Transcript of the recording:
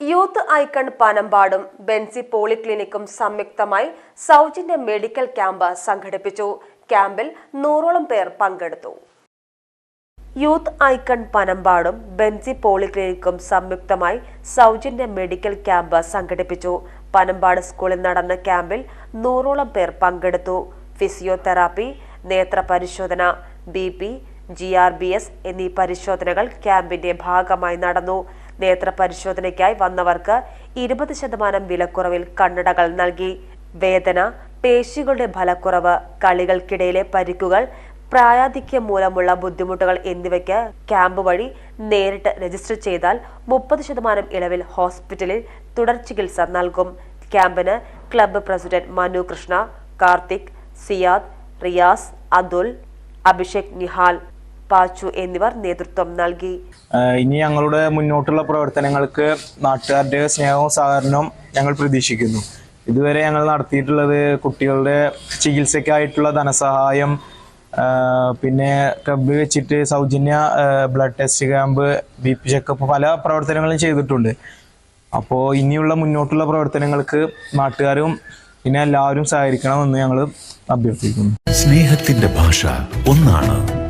Youth icon പനമ്പാടും ബെൻസി പോളിക്ലിനിക്കും സംയുക്തമായി സൗജന്യ മെഡിക്കൽ ക്യാമ്പ് സംഘടിപ്പിച്ചു. ക്യാമ്പിൽ നൂറോളം പേർ പങ്കെടുത്തു. യൂത്ത് ഐക്കൺ പനമ്പാടും ബെൻസി പോളിക്ലിനിക്കും സംയുക്തമായി സൗജന്യ മെഡിക്കൽ ക്യാമ്പ് സംഘടിപ്പിച്ചു. പനമ്പാട് സ്കൂളിൽ നടന്ന ക്യാമ്പിൽ നൂറോളം പേർ പങ്കെടുത്തു. ഫിസിയോതെറാപ്പി നേത്ര പരിശോധന B P G R B S എന്നീ പരിശോധനകൾ ക്യാമ്പിന്റെ ഭാഗമായി നടന്നു. നേത്ര പരിശോധനയ്ക്കായി വന്നവർക്ക് ഇരുപത് ശതമാനം വിലക്കുറവിൽ കണ്ണടകൾ നൽകി. വേദന പേശികളുടെ ഫലക്കുറവ് കളികൾക്കിടയിലെ പരിക്കുകൾ പ്രായാധിക്യം മൂലമുള്ള ബുദ്ധിമുട്ടുകൾ എന്നിവയ്ക്ക് ക്യാമ്പ് വഴി നേരിട്ട് രജിസ്റ്റർ ചെയ്താൽ മുപ്പത് ശതമാനം ഇളവിൽ ഹോസ്പിറ്റലിൽ തുടർ ചികിത്സ നൽകും. ക്യാമ്പിന് ക്ലബ്ബ് പ്രസിഡന്റ് മനു കൃഷ്ണ കാർത്തിക് സിയാദ് റിയാസ് അതുൽ അഭിഷേക് നിഹാൽ പാച്ചു എന്നിവർ നേതൃത്വം നൽകി. ഇനി ഞങ്ങളുടെ മുന്നോട്ടുള്ള പ്രവർത്തനങ്ങൾക്ക് നാട്ടുകാരുടെ സ്നേഹവും സഹകരണവും ഞങ്ങൾ പ്രതീക്ഷിക്കുന്നു. ഇതുവരെ ഞങ്ങൾ നടത്തിയിട്ടുള്ളത് കുട്ടികളുടെ ചികിത്സയ്ക്കായിട്ടുള്ള ധനസഹായം പിന്നെ ക്ലബ് വെച്ചിട്ട് സൗജന്യ blood test camp B P checkup പല പ്രവർത്തനങ്ങളും ചെയ്തിട്ടുണ്ട്. അപ്പോൾ ഇനിയുള്ള മുന്നോട്ടുള്ള പ്രവർത്തനങ്ങൾക്ക് നാട്ടുകാരും പിന്നെ എല്ലാവരും സഹകരിക്കണമെന്ന് ഞങ്ങൾ അഭ്യർത്ഥിക്കുന്നു. സ്നേഹത്തിന്റെ ഭാഷ ഒന്നാണ്